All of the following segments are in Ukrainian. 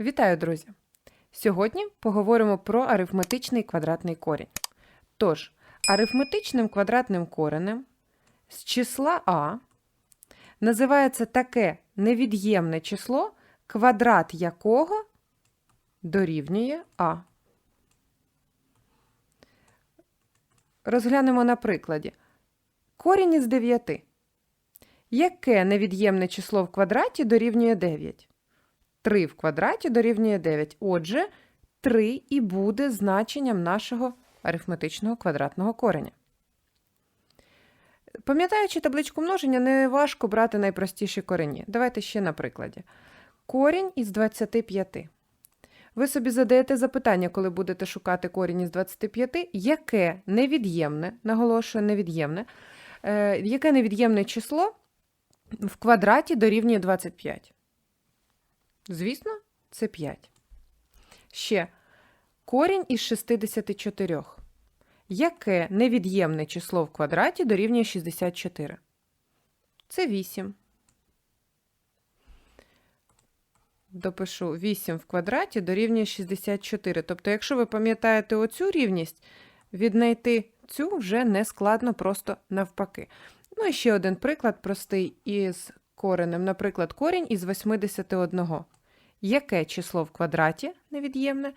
Вітаю, друзі! Сьогодні поговоримо про арифметичний квадратний корінь. Тож, арифметичним квадратним коренем з числа А називається таке невід'ємне число, квадрат якого дорівнює А. Розглянемо на прикладі. Корінь із 9. Яке невід'ємне число в квадраті дорівнює 9? 3 в квадраті дорівнює 9. Отже, 3 і буде значенням нашого арифметичного квадратного кореня. Пам'ятаючи табличку множення, не важко брати найпростіші корені. Давайте ще на прикладі. Корінь із 25. Ви собі задаєте запитання, коли будете шукати корінь із 25, яке невід'ємне, наголошую, невід'ємне, е, яке невід'ємне число в квадраті дорівнює 25? Звісно, це 5. Ще корінь із 64. Яке невід'ємне число в квадраті дорівнює 64? Це 8. Допишу 8 в квадраті дорівнює 64. Тобто, якщо ви пам'ятаєте оцю рівність, віднайти цю вже не складно, просто навпаки. Ну і ще один приклад простий із коренем. Наприклад, корінь із 81. Яке число в квадраті невід'ємне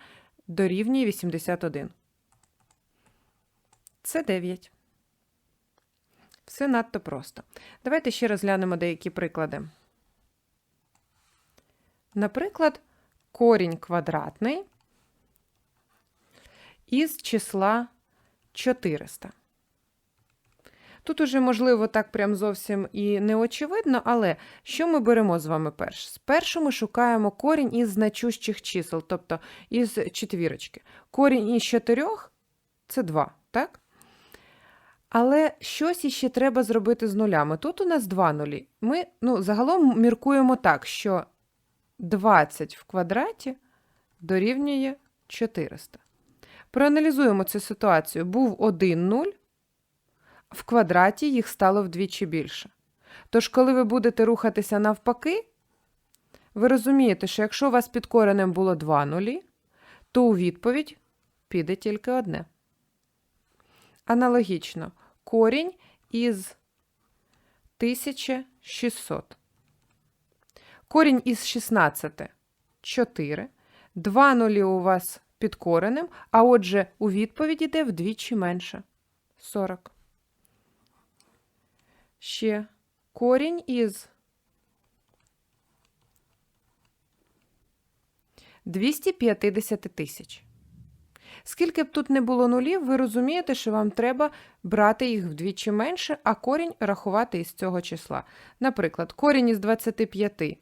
дорівнює 81? Це 9. Все надто просто. Давайте ще розглянемо деякі приклади. Наприклад, корінь квадратний із числа 400. Тут уже, можливо, так прям зовсім і не очевидно, але що ми беремо з вами перш? Спершу ми шукаємо корінь із значущих чисел, тобто із четвірочки. Корінь із 4 – це 2, так? Але щось іще треба зробити з нулями. Тут у нас два нулі. Ми ну, загалом міркуємо так, що 20 в квадраті дорівнює 400. Проаналізуємо цю ситуацію. Був один нуль, в квадраті їх стало вдвічі більше. Тож, коли ви будете рухатися навпаки, ви розумієте, що якщо у вас під коренем було два нулі, то у відповідь піде тільки одне. Аналогічно, корінь із 1600. Корінь із 16 – 4. Два нулі у вас під коренем, а отже, у відповідь йде вдвічі менше – 40. Ще корінь із 250 тисяч. Скільки б тут не було нулів, ви розумієте, що вам треба брати їх вдвічі менше, а корінь рахувати із цього числа. Наприклад, корінь із 25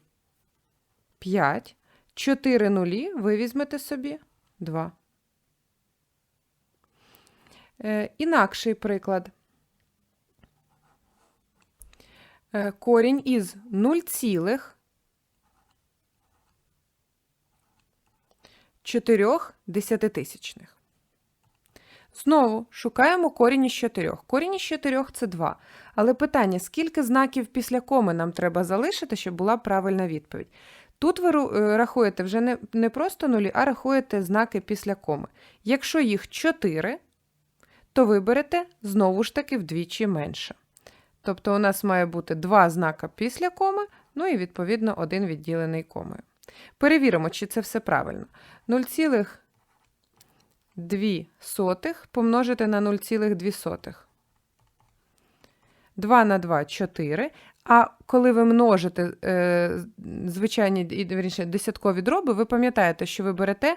– 5, 4 нулі ви візьмете собі 2. Е, інакший приклад. Е, корінь із 0 цілих 4 десятитисячних. Знову шукаємо корінь із 4. Корінь із 4 – це 2. Але питання, скільки знаків після коми нам треба залишити, щоб була правильна відповідь? Тут ви е, рахуєте вже не, не просто нулі, а рахуєте знаки після коми. Якщо їх 4, то виберете знову ж таки вдвічі менше. Тобто у нас має бути два знака після коми, ну і відповідно один відділений комою. Перевіримо, чи це все правильно. 0,2 помножити на 0,2. 2 на 2 – 4. А коли ви множите е, звичайні вірніше, десяткові дроби, ви пам'ятаєте, що ви берете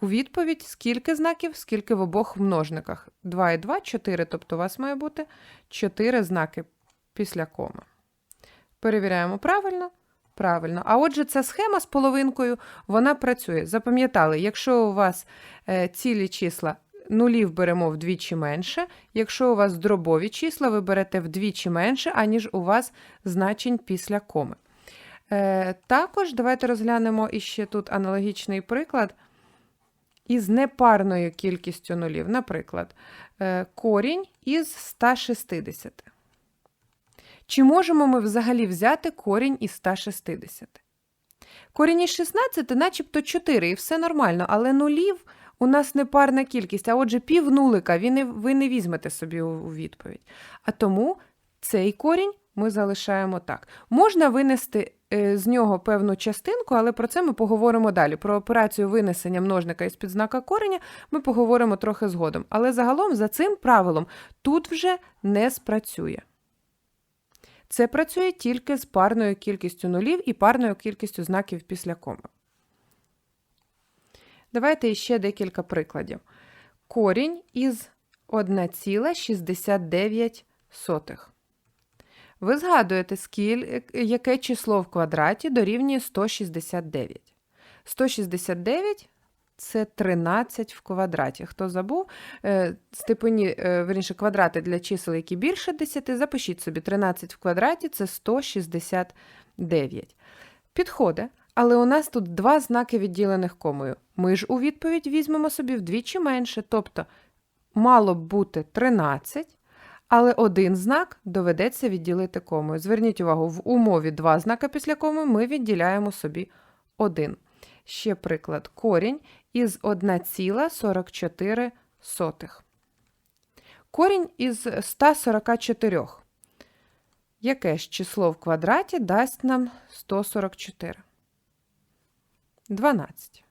у відповідь скільки знаків, скільки в обох множниках. 2 і 2 – 4, тобто у вас має бути 4 знаки після коми. Перевіряємо правильно. Правильно. А отже, ця схема з половинкою, вона працює. Запам'ятали, якщо у вас е, цілі числа нулів беремо вдвічі менше, якщо у вас дробові числа, ви берете вдвічі менше, аніж у вас значень після коми. Е, також давайте розглянемо іще тут аналогічний приклад із непарною кількістю нулів. Наприклад, е, корінь із 160. Чи можемо ми взагалі взяти корінь із 160? Корінь із 16 начебто 4, і все нормально, але нулів у нас не парна кількість, а отже, пів нулика ви не, ви не візьмете собі у, відповідь. А тому цей корінь ми залишаємо так. Можна винести е, з нього певну частинку, але про це ми поговоримо далі. Про операцію винесення множника із підзнака кореня ми поговоримо трохи згодом. Але загалом за цим правилом тут вже не спрацює. Це працює тільки з парною кількістю нулів і парною кількістю знаків після коми. Давайте іще декілька прикладів. Корінь із 1,69. Ви згадуєте, скіль, яке число в квадраті дорівнює 169. 169 це 13 в квадраті. Хто забув, е, степені, е, верніше, квадрати для чисел, які більше 10, запишіть собі 13 в квадраті це 169. Підходить, але у нас тут два знаки відділених комою. Ми ж у відповідь візьмемо собі вдвічі менше, тобто мало б бути 13, але один знак доведеться відділити комою. Зверніть увагу, в умові два знака після коми ми відділяємо собі один. Ще приклад. Корінь із 1,44. Корінь із 144. Яке ж число в квадраті дасть нам 144? 12.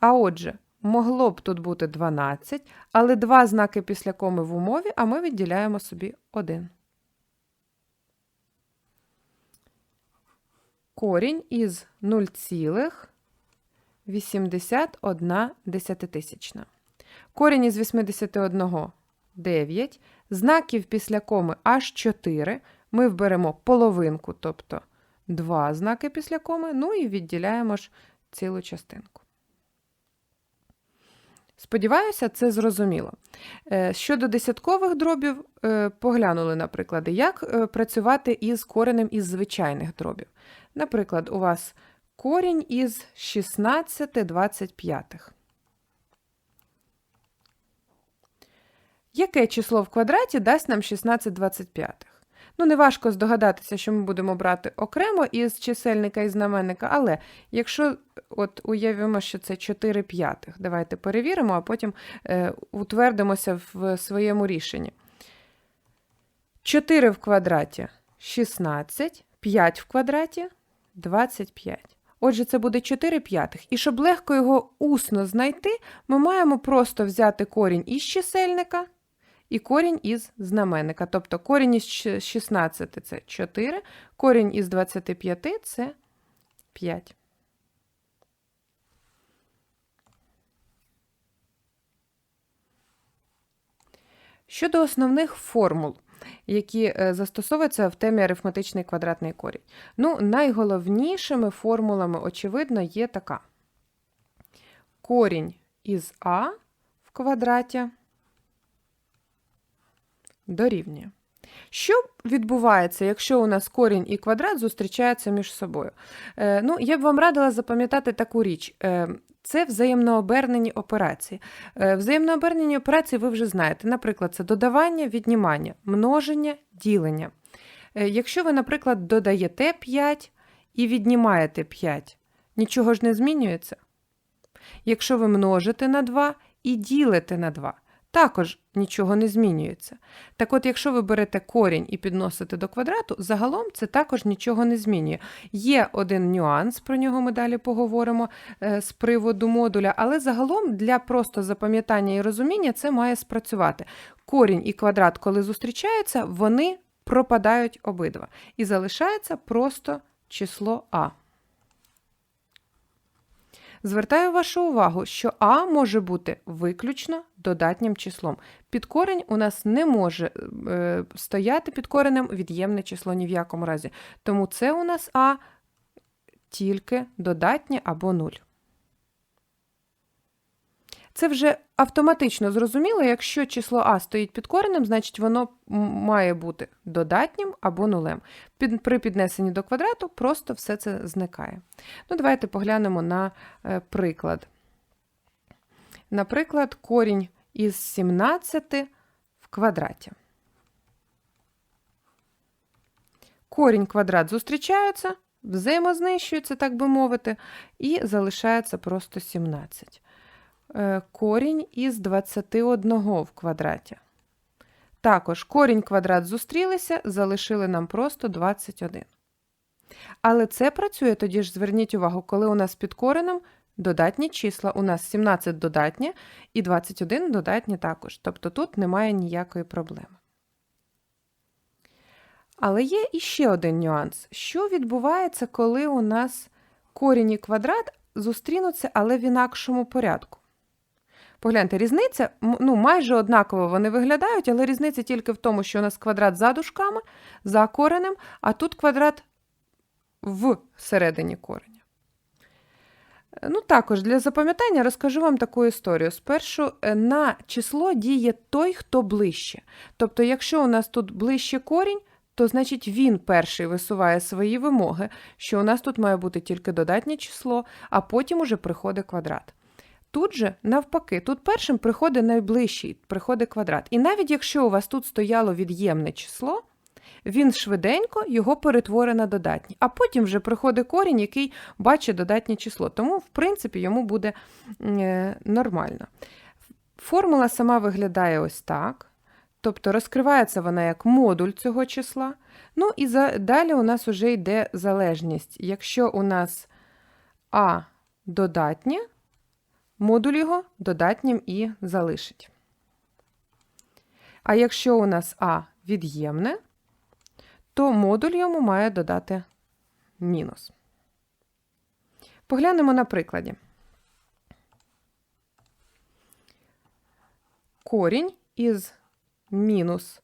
А отже, могло б тут бути 12, але два знаки після коми в умові, а ми відділяємо собі один. Корінь із 0,81 десятитисячна. Корінь із 81 – 9. Знаків після коми аж 4. Ми вберемо половинку, тобто 2 знаки після коми, ну і відділяємо ж цілу частинку. Сподіваюся, це зрозуміло. Е, щодо десяткових дробів, е, поглянули, наприклад, як е, працювати із коренем із звичайних дробів. Наприклад, у вас корінь із 16 25. Яке число в квадраті дасть нам 16 25? Ну, неважко здогадатися, що ми будемо брати окремо із чисельника і знаменника, але якщо от уявимо, що це 4 п'ятих, давайте перевіримо, а потім е, утвердимося в своєму рішенні. 4 в квадраті 16, 5 в квадраті 25. Отже, це буде 4 п'ятих. І щоб легко його усно знайти, ми маємо просто взяти корінь із чисельника і корінь із знаменника. Тобто корінь із 16 це 4, корінь із 25 це 5. Щодо основних формул, які е, застосовуються в темі арифметичний квадратний корінь. Ну, найголовнішими формулами, очевидно, є така: корінь із А в квадраті дорівнює. Що відбувається, якщо у нас корінь і квадрат зустрічаються між собою? Е, ну, Я б вам радила запам'ятати таку річ. Це взаємнообернені операції. Е, взаємнообернені операції ви вже знаєте. Наприклад, це додавання, віднімання, множення, ділення. Е, якщо ви, наприклад, додаєте 5 і віднімаєте 5, нічого ж не змінюється. Якщо ви множите на 2 і ділите на 2, також нічого не змінюється. Так от, якщо ви берете корінь і підносите до квадрату, загалом це також нічого не змінює. Є один нюанс, про нього ми далі поговоримо е, з приводу модуля, але загалом для просто запам'ятання і розуміння це має спрацювати. Корінь і квадрат, коли зустрічаються, вони пропадають обидва. І залишається просто число А. Звертаю вашу увагу, що А може бути виключно додатнім числом. Підкорень у нас не може е, стояти під коренем від'ємне число ні в якому разі. Тому це у нас А тільки додатнє або 0. Це вже автоматично зрозуміло, якщо число А стоїть під коренем, значить воно має бути додатнім або нулем. Під, При піднесенні до квадрату просто все це зникає. Ну, Давайте поглянемо на е, приклад. Наприклад, корінь із 17 в квадраті. Корінь квадрат зустрічаються, взаємознищуються, так би мовити, і залишається просто 17. Е, Корінь із 21 в квадраті. Також корінь квадрат зустрілися, залишили нам просто 21. Але це працює тоді ж, зверніть увагу, коли у нас під коренем додатні числа. У нас 17 додатні і 21 додатні також. Тобто тут немає ніякої проблеми. Але є іще один нюанс. Що відбувається, коли у нас корінь і квадрат зустрінуться, але в інакшому порядку? Погляньте, різниця ну, майже однаково вони виглядають, але різниця тільки в тому, що у нас квадрат за дужками, за коренем, а тут квадрат в середині кореня. Ну, також для запам'ятання розкажу вам таку історію. Спершу е, на число діє той, хто ближче. Тобто, якщо у нас тут ближче корінь, то значить він перший висуває свої вимоги, що у нас тут має бути тільки додатнє число, а потім уже приходить квадрат. Тут же, навпаки, тут першим приходить найближчий, приходить квадрат. І навіть якщо у вас тут стояло від'ємне число, він швиденько його перетворить на додатнє. А потім вже приходить корінь, який бачить додатнє число. Тому, в принципі, йому буде е, нормально. Формула сама виглядає ось так. Тобто розкривається вона як модуль цього числа. Ну і за, далі у нас вже йде залежність. Якщо у нас А додатнє, модуль його додатнім і залишить. А якщо у нас А від'ємне, то модуль йому має додати мінус. Поглянемо на прикладі. Корінь із мінус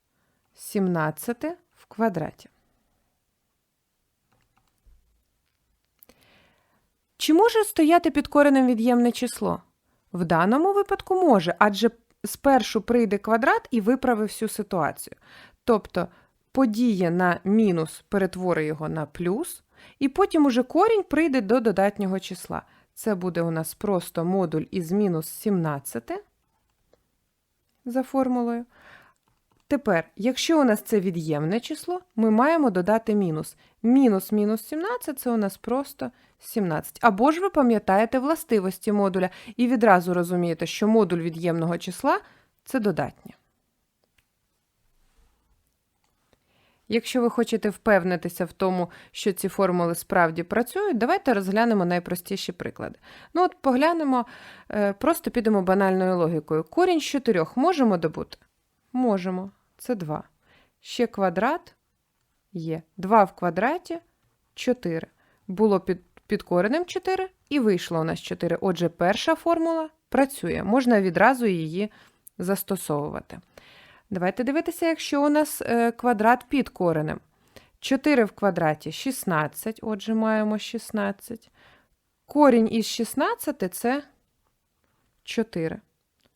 17 в квадраті. Чи може стояти під коренем від'ємне число? В даному випадку може, адже спершу прийде квадрат і виправить всю ситуацію. Тобто подіє на мінус, перетворить його на плюс, і потім уже корінь прийде до додатнього числа. Це буде у нас просто модуль із мінус 17 за формулою. Тепер, якщо у нас це від'ємне число, ми маємо додати мінус. Мінус мінус 17 це у нас просто 17. Або ж ви пам'ятаєте властивості модуля і відразу розумієте, що модуль від'ємного числа це додатнє. Якщо ви хочете впевнитися в тому, що ці формули справді працюють, давайте розглянемо найпростіші приклади. Ну, от поглянемо, е, просто підемо банальною логікою. Корінь з 4 можемо добути? Можемо. Це 2. Ще квадрат є. 2 в квадраті 4. Було під, під коренем 4 і вийшло у нас 4. Отже, перша формула працює. Можна відразу її застосовувати. Давайте дивитися, якщо у нас е, квадрат під коренем. 4 в квадраті 16, отже, маємо 16. Корінь із 16 це 4.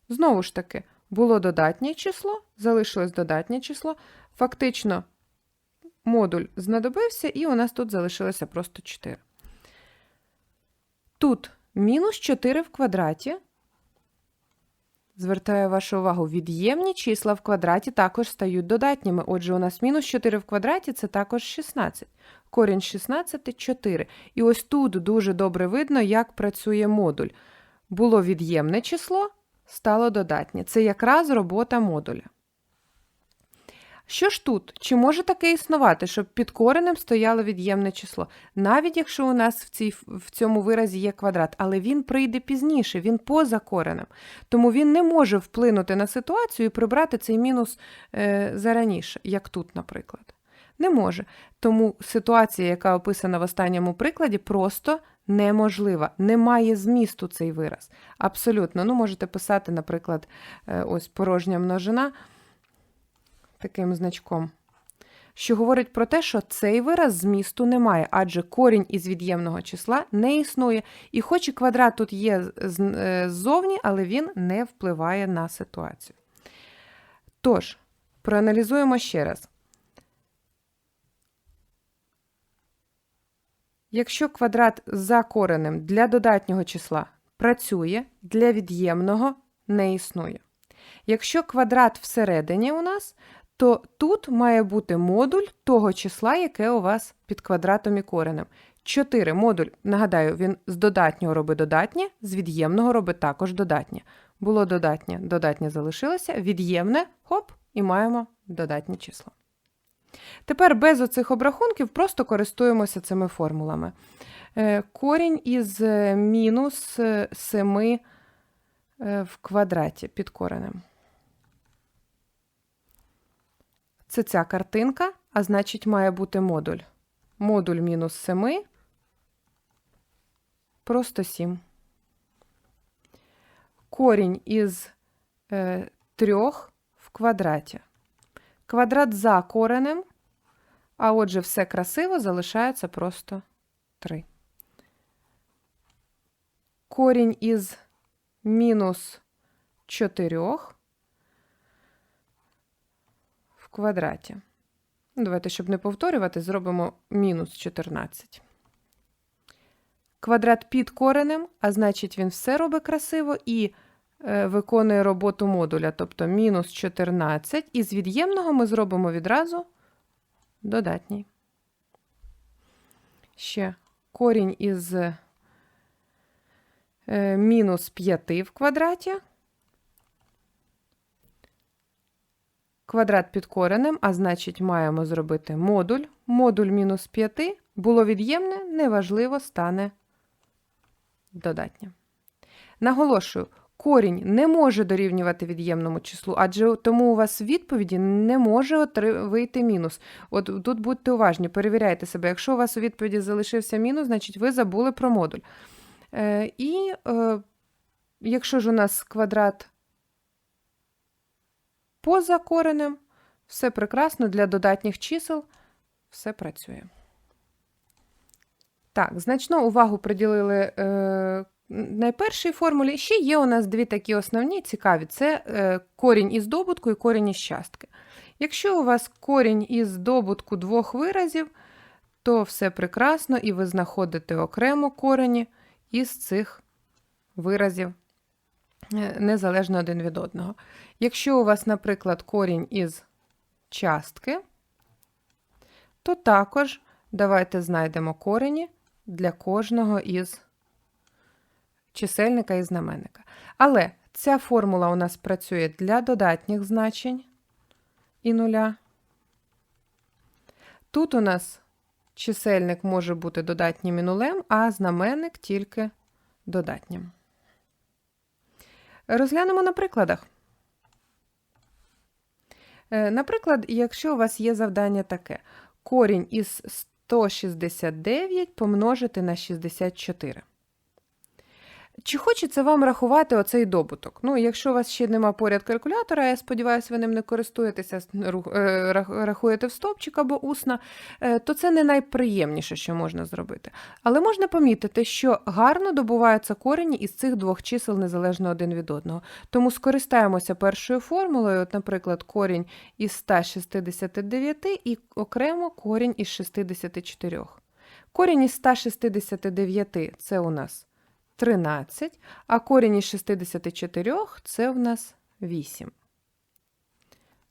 Знову ж таки, було додатнє число, залишилось додатнє число. Фактично, модуль знадобився, і у нас тут залишилося просто 4. Тут мінус 4 в квадраті. Звертаю вашу увагу, від'ємні числа в квадраті також стають додатніми. Отже, у нас мінус 4 в квадраті це також 16. Корінь 16 – 4. І ось тут дуже добре видно, як працює модуль. Було від'ємне число, стало додатнє. Це якраз робота модуля. Що ж тут? Чи може таке існувати, щоб під коренем стояло від'ємне число? Навіть якщо у нас в, цій, в цьому виразі є квадрат, але він прийде пізніше, він поза коренем. Тому він не може вплинути на ситуацію і прибрати цей мінус е, зараніше, як тут, наприклад. Не може. Тому ситуація, яка описана в останньому прикладі, просто неможлива. Немає змісту цей вираз. Абсолютно. Ну, можете писати, наприклад, е, ось порожня множина таким значком, що говорить про те, що цей вираз змісту немає, адже корінь із від'ємного числа не існує. І хоч і квадрат тут є е, ззовні, але він не впливає на ситуацію. Тож, проаналізуємо ще раз. Якщо квадрат за коренем для додатнього числа працює, для від'ємного не існує. Якщо квадрат всередині у нас, то тут має бути модуль того числа, яке у вас під квадратом і коренем. 4 модуль, нагадаю, він з додатнього робить додатнє, з від'ємного робить також додатнє. Було додатнє, додатнє залишилося, від'ємне, хоп, і маємо додатнє число. Тепер без оцих обрахунків просто користуємося цими формулами. Е, Корінь із е, мінус е, 7 е, в квадраті під коренем. Це ця картинка, а значить, має бути модуль. Модуль мінус 7 просто 7. Корінь із е, 3 в квадраті. Квадрат за коренем, а отже, все красиво залишається просто 3. Корінь із мінус 4 в квадраті. Давайте, щоб не повторювати, зробимо мінус 14. Квадрат під коренем, а значить, він все робить красиво і виконує роботу модуля, тобто мінус 14. І з від'ємного ми зробимо відразу додатній. Ще корінь із е, мінус 5 в квадраті. Квадрат під коренем, а значить, маємо зробити модуль. Модуль мінус 5 було від'ємне, неважливо, стане додатнє. Наголошую, корінь не може дорівнювати від'ємному числу, адже тому у вас в відповіді не може вийти мінус. От тут будьте уважні, перевіряйте себе. Якщо у вас у відповіді залишився мінус, значить ви забули про модуль. Е, і е, якщо ж у нас квадрат поза коренем, все прекрасно для додатніх чисел, все працює. Так, значну увагу приділили е, найпершій формулі. Ще є у нас дві такі основні цікаві: це е, корінь із добутку і корінь із частки. Якщо у вас корінь із добутку двох виразів, то все прекрасно, і ви знаходите окремо корені із цих виразів е, незалежно один від одного. Якщо у вас, наприклад, корінь із частки, то також давайте знайдемо корені для кожного із чисельника і знаменника. Але ця формула у нас працює для додатніх значень і нуля. Тут у нас чисельник може бути додатнім і нулем, а знаменник тільки додатнім. Розглянемо на прикладах. Е, Наприклад, якщо у вас є завдання таке: корінь із 169 помножити на 64. Чи хочеться вам рахувати оцей добуток? Ну, якщо у вас ще нема поряд калькулятора, я сподіваюся, ви ним не користуєтеся, ру- е, рах- рахуєте в стопчик або усно, е, то це не найприємніше, що можна зробити. Але можна помітити, що гарно добуваються корені із цих двох чисел незалежно один від одного. Тому скористаємося першою формулою, от, наприклад, корінь із 169 і окремо корінь із 64. Корінь із 169 це у нас 13, а корінь із 64 це в нас 8.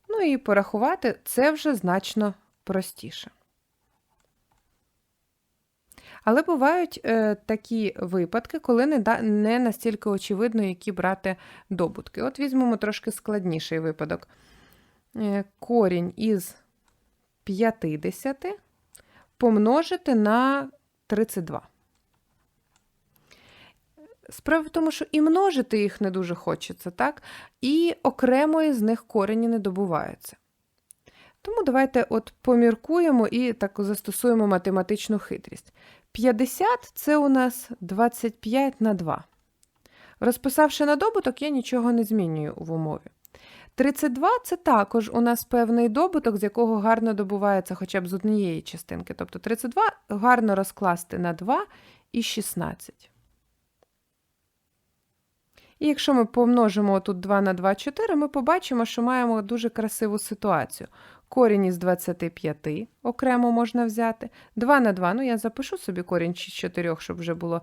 Ну і порахувати це вже значно простіше. Але бувають е, такі випадки, коли не, да, не настільки очевидно, які брати добутки. От візьмемо трошки складніший випадок. Е, корінь із 50 помножити на 32. Справа в тому, що і множити їх не дуже хочеться, так? І окремої з них корені не добуваються. Тому давайте от поміркуємо і так застосуємо математичну хитрість. 50 це у нас 25 на 2. Розписавши на добуток, я нічого не змінюю в умові. 32 це також у нас певний добуток, з якого гарно добувається хоча б з однієї частинки. Тобто 32 гарно розкласти на 2 і 16. І якщо ми помножимо тут 2 на 2, 4, ми побачимо, що маємо дуже красиву ситуацію. Корінь із 25 окремо можна взяти. 2 на 2, ну я запишу собі корінь з 4, щоб вже було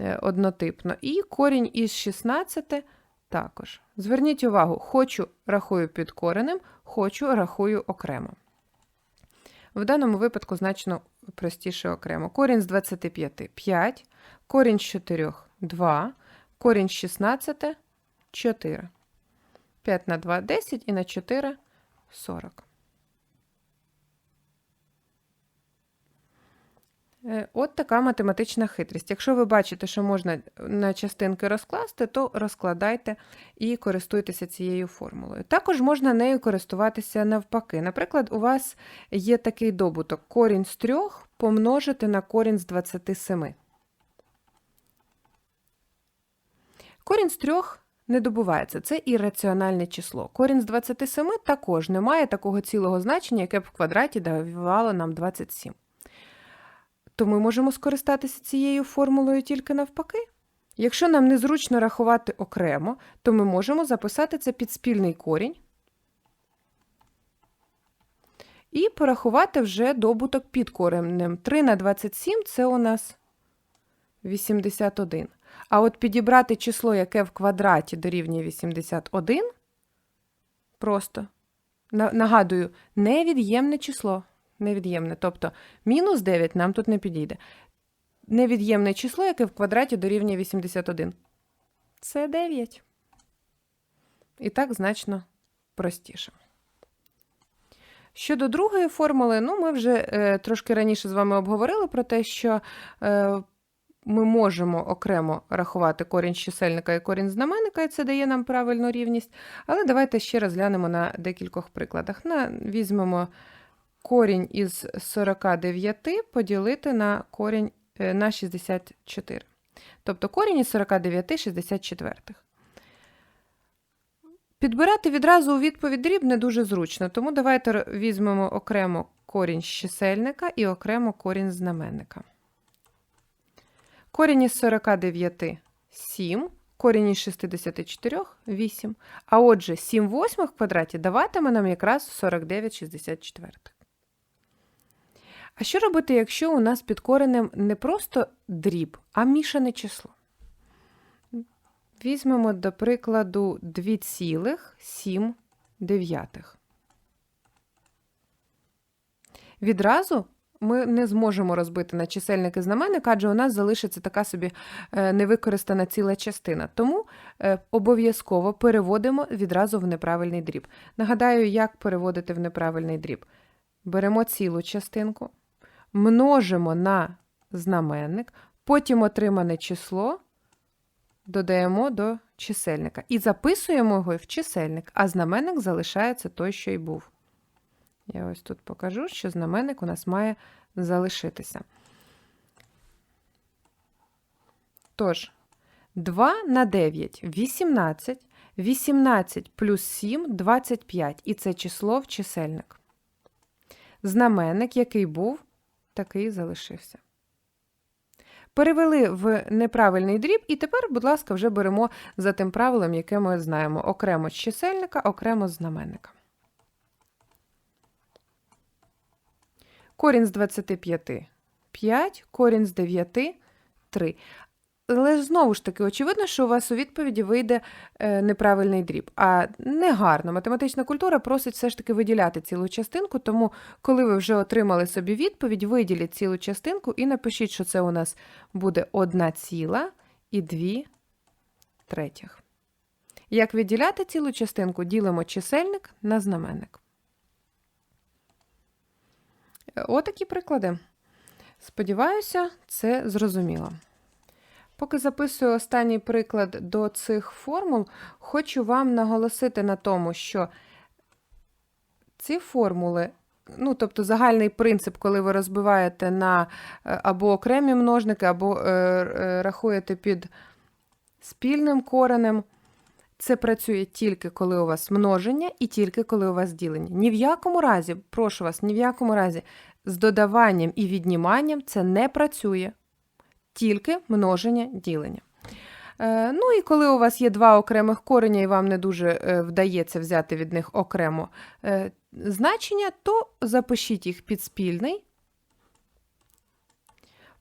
е, однотипно. І корінь із 16 також. Зверніть увагу, хочу рахую під коренем, хочу рахую окремо. В даному випадку значно простіше окремо. Корінь з 25 – 5, корінь з 4 – 2, корінь з 16 – 4. 5 на 2 – 10 і на 4 – 40. Е, От така математична хитрість. Якщо ви бачите, що можна на частинки розкласти, то розкладайте і користуйтеся цією формулою. Також можна нею користуватися навпаки. Наприклад, у вас є такий добуток корінь з 3 помножити на корінь з 27. Корінь з 3 не добувається, це ірраціональне число. Корінь з 27 також не має такого цілого значення, яке б в квадраті давало нам 27 то ми можемо скористатися цією формулою тільки навпаки. Якщо нам незручно рахувати окремо, то ми можемо записати це під спільний корінь і порахувати вже добуток під коренем. 3 на 27 це у нас 81. А от підібрати число, яке в квадраті дорівнює 81, просто нагадую, невід'ємне число невід'ємне. Тобто мінус 9 нам тут не підійде. Невід'ємне число, яке в квадраті дорівнює 81. Це 9. І так значно простіше. Щодо другої формули, ну, ми вже е, трошки раніше з вами обговорили про те, що е, ми можемо окремо рахувати корінь чисельника і корінь знаменника, і це дає нам правильну рівність. Але давайте ще розглянемо на декількох прикладах. На, Візьмемо корінь із 49 поділити на корінь е, на 64. Тобто корінь із 49 64. Підбирати відразу у відповідь дріб не дуже зручно, тому давайте візьмемо окремо корінь з чисельника і окремо корінь знаменника. Корінь із 49 7, корінь із 64 8. А отже, 7 восьмих в квадраті даватиме нам якраз 49 64. А що робити, якщо у нас під коренем не просто дріб, а мішане число? Візьмемо, до прикладу, 2,7. Відразу ми не зможемо розбити на чисельник і знаменник, адже у нас залишиться така собі е, невикористана ціла частина. Тому е, обов'язково переводимо відразу в неправильний дріб. Нагадаю, як переводити в неправильний дріб. Беремо цілу частинку множимо на знаменник, потім отримане число додаємо до чисельника. І записуємо його в чисельник, а знаменник залишається той, що й був. Я ось тут покажу, що знаменник у нас має залишитися. Тож, 2 на 9 18, 18 плюс 7 25. І це число в чисельник. Знаменник, який був такий залишився. Перевели в неправильний дріб, і тепер, будь ласка, вже беремо за тим правилом, яке ми знаємо: окремо з чисельника, окремо з знаменника. Корінь з 25 5, корінь з 9 3. Але знову ж таки, очевидно, що у вас у відповіді вийде е, неправильний дріб. А негарно. Математична культура просить все ж таки виділяти цілу частинку, тому, коли ви вже отримали собі відповідь, виділіть цілу частинку і напишіть, що це у нас буде 1 ціла і 2 третіх. Як відділяти цілу частинку, ділимо чисельник на знаменник. Отакі приклади. Сподіваюся, це зрозуміло. Поки записую останній приклад до цих формул, хочу вам наголосити на тому, що ці формули, ну, тобто загальний принцип, коли ви розбиваєте на е, або окремі множники, або е, е, рахуєте під спільним коренем, це працює тільки коли у вас множення і тільки коли у вас ділення. Ні в якому разі, прошу вас, ні в якому разі з додаванням і відніманням це не працює тільки множення ділення. Е, ну і коли у вас є два окремих кореня, і вам не дуже е, вдається взяти від них окремо е, значення, то запишіть їх під спільний.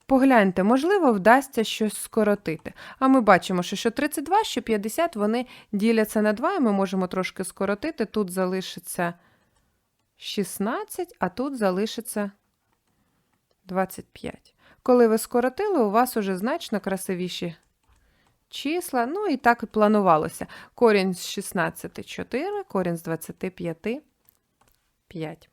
Погляньте, можливо, вдасться щось скоротити. А ми бачимо, що 32, що 50 вони діляться на 2, і ми можемо трошки скоротити. Тут залишиться 16, а тут залишиться 25. Коли ви скоротили, у вас уже значно красивіші числа. Ну і так і планувалося. Корінь з 16 – 4, корінь з 25 – 5.